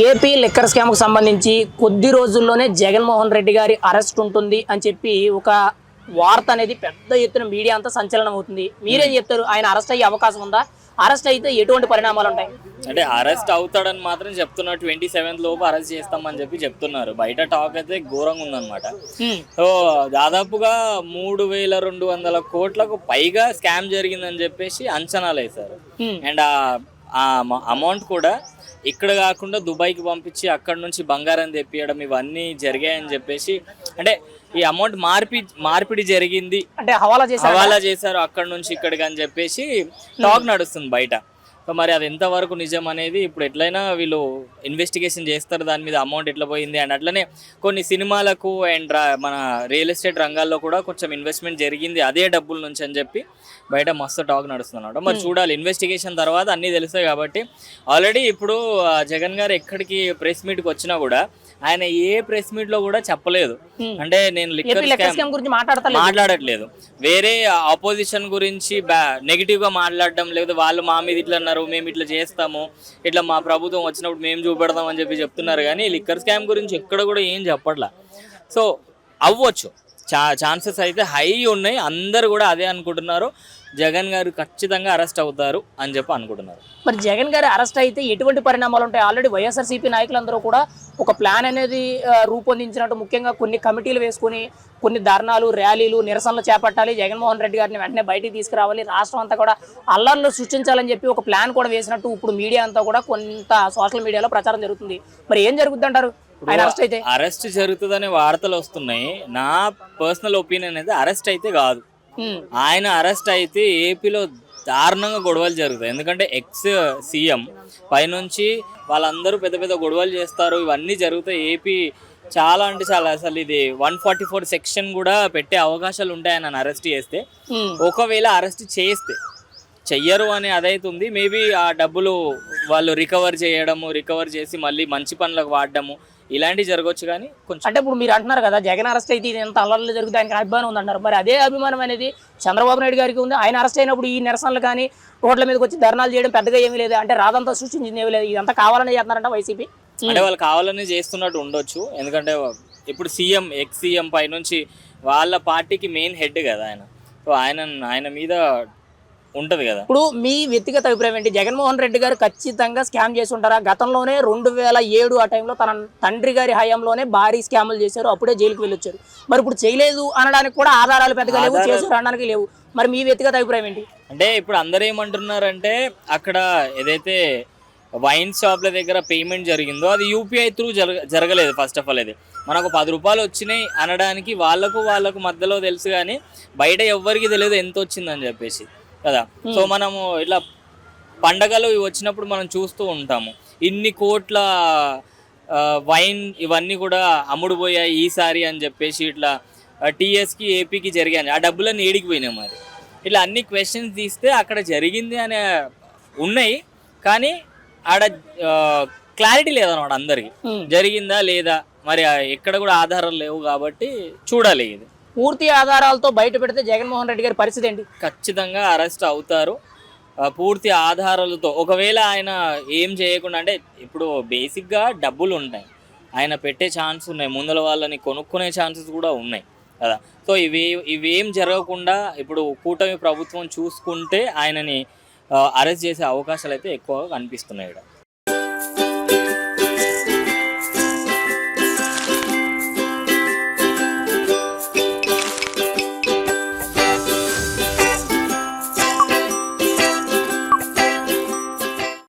AP liquor స్కామ్కు సంబంధించి కొద్ది రోజుల్లోనే జగన్మోహన్ రెడ్డి గారి అరెస్ట్ ఉంటుంది అని చెప్పి ఒక వార్త అనేది పెద్ద ఎత్తున మీడియా అంతా సంచలనం అవుతుంది. మీరేం చెప్తారు? ఆయన అరెస్ట్ అయ్యే అవకాశం ఉందా? అరెస్ట్ అయితే ఎటువంటి పరిణామాలు ఉంటాయి? అంటే అరెస్ట్ అవుతాడని మాత్రం చెప్తున్నారు. ట్వంటీ సెవెంత్ లోపు అరెస్ట్ చేస్తామని చెప్పి చెప్తున్నారు. బయట టాక్ అయితే ఘోరంగా ఉందన్నమాట. సో దాదాపుగా మూడు వేల రెండు వందల కోట్లకు పైగా స్కామ్ జరిగిందని చెప్పేసి అంచనాలు వేశారు. అండ్ ఆ అమౌంట్ కూడా ఇక్కడ కాకుండా దుబాయ్కి పంపించి అక్కడ నుంచి బంగారం తెప్పియడం ఇవన్నీ జరిగాయని చెప్పేసి అంటే ఈ అమౌంట్ మార్పి మార్పిడి జరిగింది. అంటే హవాలా చేశారు? హవాలా చేశారు అక్కడ నుంచి ఇక్కడికి అని చెప్పేసి టాక్ నడుస్తుంది బయట. సో మరి అది ఎంతవరకు నిజం అనేది ఇప్పుడు ఎట్లయినా వీళ్ళు ఇన్వెస్టిగేషన్ చేస్తారు దాని మీద అమౌంట్ ఎట్లా పోయింది అండ్ అట్లనే కొన్ని సినిమాలకు అండ్ మన రియల్ ఎస్టేట్ రంగాల్లో కూడా కొంచెం ఇన్వెస్ట్మెంట్ జరిగింది అదే డబ్బుల నుంచి అని చెప్పి బయట మస్తు టాక్ నడుస్తుంది అన్నమాట మరి చూడాలి ఇన్వెస్టిగేషన్ తర్వాత అన్నీ తెలుస్తాయి కాబట్టి. ఆల్రెడీ ఇప్పుడు జగన్ గారు ఎక్కడికి ప్రెస్ మీట్కి వచ్చినా కూడా ఆయన ఏ ప్రెస్ మీట్లో కూడా చెప్పలేదు. అంటే నేను గురించి మాట్లాడట్లేదు. వేరే ఆపోజిషన్ గురించి నెగిటివ్గా మాట్లాడడం లేదు వాళ్ళు మా మీద ఇట్లా అన్నారు మేము ఇట్లా చేస్తాము ఇట్లా మా ప్రభుత్వం వచ్చినప్పుడు మేము చూపెడతాం అని చెప్పి చెప్తున్నారు కానీ లిక్కర్ స్కామ్ గురించి ఎక్కడ కూడా ఏం చెప్పట్లా. సో అవ్వచ్చు. చా ఛాన్సెస్ అయితే హై ఉన్నాయి. అందరు కూడా అదే అనుకుంటున్నారు. జగన్ గారు ఖచ్చితంగా అరెస్ట్ అవుతారు అని చెప్పి అనుకుంటున్నారు. మరి జగన్ గారి అరెస్ట్ అయితే ఎటువంటి పరిణామాలు ఉంటాయి? ఆల్రెడీ వైఎస్ఆర్సీపీ నాయకులందరూ కూడా ఒక ప్లాన్ అనేది రూపొందించినట్టు ముఖ్యంగా కొన్ని కమిటీలు వేసుకొని కొన్ని ధర్నాలు ర్యాలీలు నిరసనలు చేపట్టాలి. జగన్మోహన్ రెడ్డి గారిని వెంటనే బయటికి తీసుకురావాలి. రాష్ట్రం అంతా కూడా అల్లర్లు సృష్టించాలని చెప్పి ఒక ప్లాన్ కూడా వేసినట్టు ఇప్పుడు మీడియా అంతా కూడా కొంత సోషల్ మీడియాలో ప్రచారం జరుగుతుంది. మరి ఏం జరుగుద్ది అంటారు అరెస్ట్ అయితే? అరెస్ట్ జరుగుతుందనే వార్తలు వస్తున్నాయి. నా పర్సనల్ ఒపీనియన్ అయితే అరెస్ట్ అయితే కాదు. ఆయన అరెస్ట్ అయితే ఏపీలో దారుణంగా గొడవలు జరుగుతాయి. ఎందుకంటే ఎక్స్ సీఎం పైనుంచి వాళ్ళందరూ పెద్ద పెద్ద గొడవలు చేస్తారు. ఇవన్నీ జరుగుతాయి. ఏపీ చాలా అంటే చాలా అసలు ఇది వన్ ఫార్టీ ఫోర్ సెక్షన్ కూడా పెట్టే అవకాశాలు ఉంటాయి ఆయన అరెస్ట్ చేస్తే. ఉమ్, ఒకవేళ అరెస్ట్ చేస్తే చెయ్యరు అని అదైతుంది మేబీ ఆ డబ్బులు వాళ్ళు రికవర్ చేయడము రికవర్ చేసి మళ్ళీ మంచి పనులకు వాడడము ఇలాంటివి జరగవచ్చు కానీ కొంచెం అంటే ఇప్పుడు మీరు అంటున్నారు కదా జగన్ అరెస్ట్ అయితే ఇది ఎంత అల్లర్లు జరుగుతుంది ఆయనకి అభిమానం ఉందంటారు మరి అదే అభిమానం అనేది చంద్రబాబు నాయుడు గారికి ఉంది. ఆయన అరెస్ట్ అయినప్పుడు ఈ నిరసనలు కానీ రోడ్ల మీదకి వచ్చి ధర్నాలు చేయడం పెద్దగా ఏమీ లేదు. అంటే రాదంతా సృష్టించింది ఏమీ లేదు. ఇదంతా కావాలని చేస్తున్నారంట వైసీపీ అంటే వాళ్ళు కావాలని చేస్తున్నట్టు ఉండొచ్చు. ఎందుకంటే ఇప్పుడు సీఎం ఎక్స్ సీఎం పై నుంచి వాళ్ళ పార్టీకి మెయిన్ హెడ్ కదా ఆయన. సో ఆయన ఆయన మీద ఉంటది కదా. ఇప్పుడు మీ వ్యక్తిగత అభిప్రాయం ఏంటి? జగన్మోహన్ రెడ్డి గారు ఖచ్చితంగా స్కామ్ చేసి ఉంటారా గతంలోనే రెండు వేల ఏడు ఆ టైంలో తన తండ్రి గారి హయాంలోనే భారీ స్కాములు చేశారు. అప్పుడే జైలుకి వెళ్ళొచ్చారు. మరి ఇప్పుడు చేయలేదు అనడానికి కూడా ఆధారాలు పెద్దగా లేవు చేశారు అనడానికి లేవు. మరి మీ వ్యక్తిగత అభిప్రాయం ఏంటి? అంటే ఇప్పుడు అందరూ ఏమంటున్నారంటే అక్కడ ఏదైతే వైన్ షాప్ల దగ్గర పేమెంట్ జరిగిందో అది యూపీఐ త్రూ జరగ జరగలేదు ఫస్ట్ ఆఫ్ ఆల్ అది మనకు పది రూపాయలు వచ్చినాయి అనడానికి వాళ్ళకు వాళ్ళకు మధ్యలో తెలుసు కానీ బయట ఎవ్వరికి తెలియదు ఎంత వచ్చిందని చెప్పేసి. కదా? సో మనము ఇట్లా పండగలు వచ్చినప్పుడు మనం చూస్తూ ఉంటాము. ఇన్ని కోట్ల వైన్ ఇవన్నీ కూడా అమ్ముడుపోయాయి ఈసారి అని చెప్పేసి ఇట్లా టీఎస్కి ఏపీకి జరిగాయి. ఆ డబ్బులన్నీ ఏడికి పోయినాయి మరి. ఇట్లా అన్ని క్వశ్చన్స్ తీస్తే అక్కడ జరిగింది అనే ఉన్నాయి. కానీ ఆడ క్లారిటీ లేదన్నమాట అందరికి. జరిగిందా లేదా? మరి ఎక్కడ కూడా ఆధారాలు లేవు కాబట్టి చూడాలి ఇది. పూర్తి ఆధారాలతో బయట పెడితే జగన్మోహన్ రెడ్డి గారి పరిస్థితి ఏంటి? ఖచ్చితంగా అరెస్ట్ అవుతారు. పూర్తి ఆధారాలతో. ఒకవేళ ఆయన ఏం చేయకుండా అంటే ఇప్పుడు బేసిక్గా డబ్బులు ఉంటాయి. ఆయన పెట్టే ఛాన్స్ ఉన్నాయి. ముందల వాళ్ళని కొనుక్కునే ఛాన్సెస్ కూడా ఉన్నాయి. కదా? సో ఇవి ఇవేం జరగకుండా ఇప్పుడు కూటమి ప్రభుత్వం చూసుకుంటే ఆయనని అరెస్ట్ చేసే అవకాశాలు అయితే ఎక్కువగా కనిపిస్తున్నాయి ఇక్కడ.